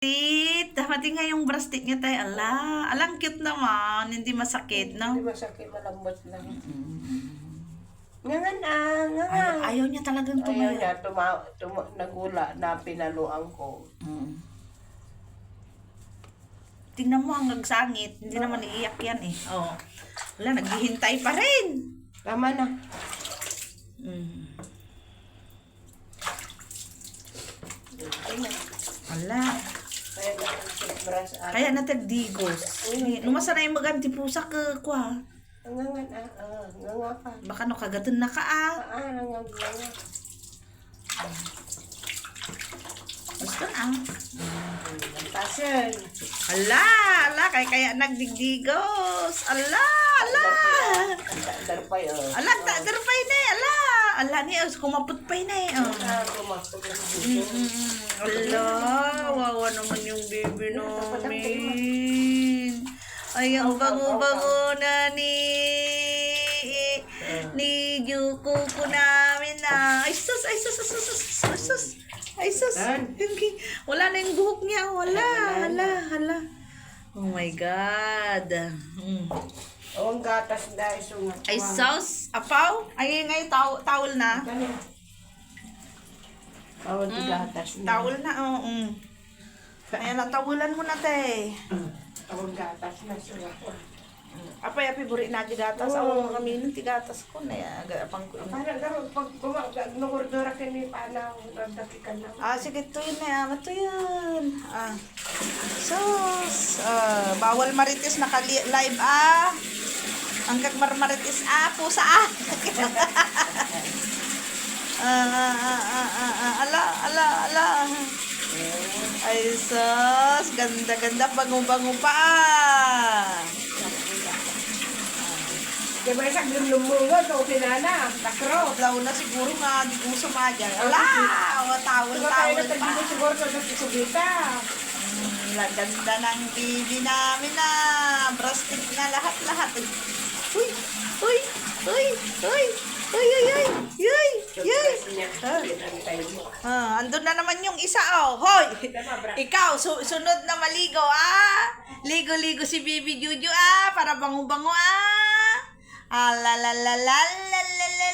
Tit, pati nga yung brastik niya tayo. Ala, alang cute naman. Hindi masakit, Hindi no? masakit, malambot lang. Nga nga na, nga nga. Ayaw, ayaw niya talagang Ayaw tumayo. niya, tuma, tuma, nagula na pinaluan ko. Mm. Tingnan mo ang nagsangit. Hindi naman iiyak yan eh. Oh. Wala, naghihintay pa rin. Tama na. Mm. Ay Maras. Kaya na tagdigos. Numasa na yung maganti po sa ke ko ha. Nangangan ah, ah, pa. Baka no kagatan na ka ah. Ah, ah nangang nanga. Gusto ah. Tasen. Ala, ala kay kaya nagdigdigos. Ala, ala. Darpay. Ala, ta darpay na eh, ala. Ala ni oh, kumapot pa na eh. Oh. Ah, kumapot. Mm-hmm. Ala wawa naman yung baby namin. Ay, ang bango-bango na ni ni Yuko ko namin na. Ay, sus, ay, sus, sus, sus, sus, sus. Ay, sus. Wala na yung buhok niya. Wala, hala, hala. Oh my God. Mm. O, ang gatas dahil sungat. Ay, sauce, apaw. Ay, ngay, taw towel na. Ganun. Bawal di gatas na. Towel na, oo. Mm. Ayan, natawulan mo na, te. Tawag gatas na siya ko. Apa ya piburi na di gatas oh. awon kami ni ti gatas ko na aga pang ko. Para daw pag kumagag no ordora kini pala dakikan na. Ah sige to yun na mato yun. Ah. So uh, ah, bawal marites naka live ah. Ang kag marmarites ah pusa ah. ah. ah, ah, ah, ah, ah, ala ala ala ay, sus. Ganda, ganda. Bango-bango pa ah. Di ba sa lumulungo to pinana takro. Law na siguro nga, di ko sumadya. Ala, o, tawol, Di ba tayo pa. nagdito siguro sa subita. Mm, ang ganda ng baby namin na. Brastic na lahat-lahat. Uy, uy, uy, uy, uy, uy, uy. Ah. Ah, andun na naman yung isa, oh. Hoy! Ikaw, su- sunod na maligo, ah. Ligo-ligo si Bibi Juju, ah. Para bango-bango, ah. Ah, la la la la la la la.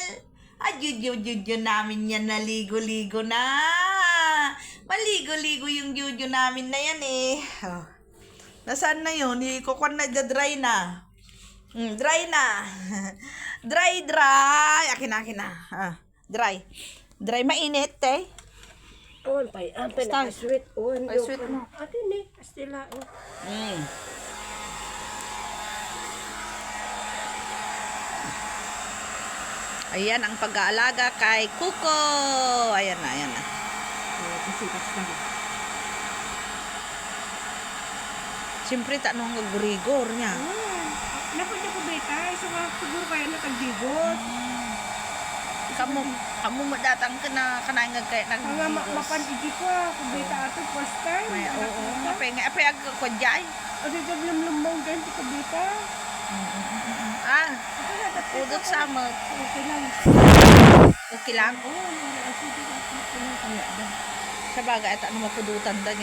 Ah, Juju Juju namin yan na ligo-ligo na. Maligo-ligo yung Juju namin na yan, eh. Oh. Nasaan na yun? Ikukuha na, dry na. Mm, dry na. dry, dry. Akin na, akin na. Ah, dry. Dry, mainit, eh. Oh, pay, ang pinaka sweet. Oh, Ay, sweet mo. Ate ni, astila. Mm. Ayan ang pag-aalaga kay Kuko. Ayan na, ayan na. Siyempre, tanong ang gurigor niya. Naku niya ko beta, so siguro kaya natagdigot kamu kamu datang ka na kanang nga kay nag Ang ma- mapanigi ko, ah, kubita oh. ato first time. May oo, oo. Apay nga apay ag ko jay. O dito blum lumong gan ti. Ah, udok sa mo. Okay lang. Okay lang. Oo, sige. Sa bagay, ito ano mapudutan da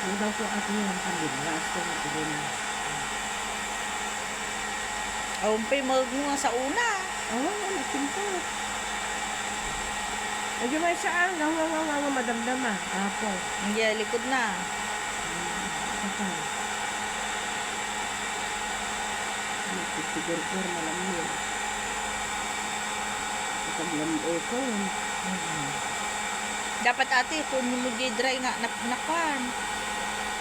Ano daw po ako yung pamilya? Gusto ko din. Awampay mag nga sa una. Oo, oh, nasimpo. Medyo may saan, nga nga nga nga madamdam ah. Apo. Ang yeah, likod na. Apa? Nagsisigurkur na lang yun. Ko yun. Dapat ate, kung mo dry nga, nap nakuan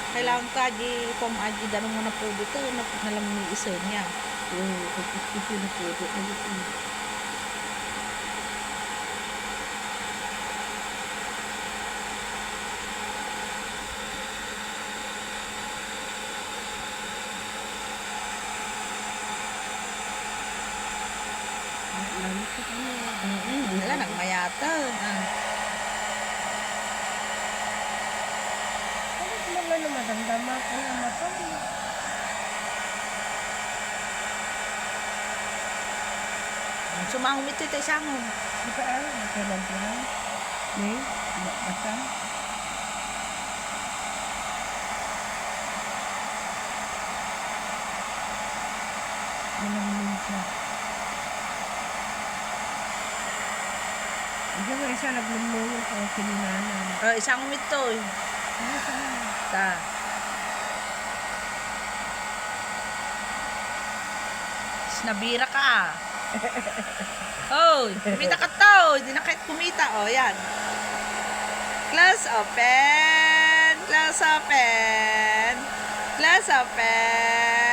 kailangan ka di pom aji darong mo na po dito na nalam ni isa niya oo ito na po dito Wala, nagmayata. Ah. Bakit mo nga na madamdama ko na mata mo? Sumangumit ito isang Di ba alam? Kailan pa? May? Ba- Basta? Malamig siya. Hindi mo isa naglumuyo ko kininanan. Oh, isang umit to. eh. Ano sa Ta. Nabira ka. oh, kumita ka to. Hindi na kahit kumita. Oh, yan. Class open. Class open. Class open.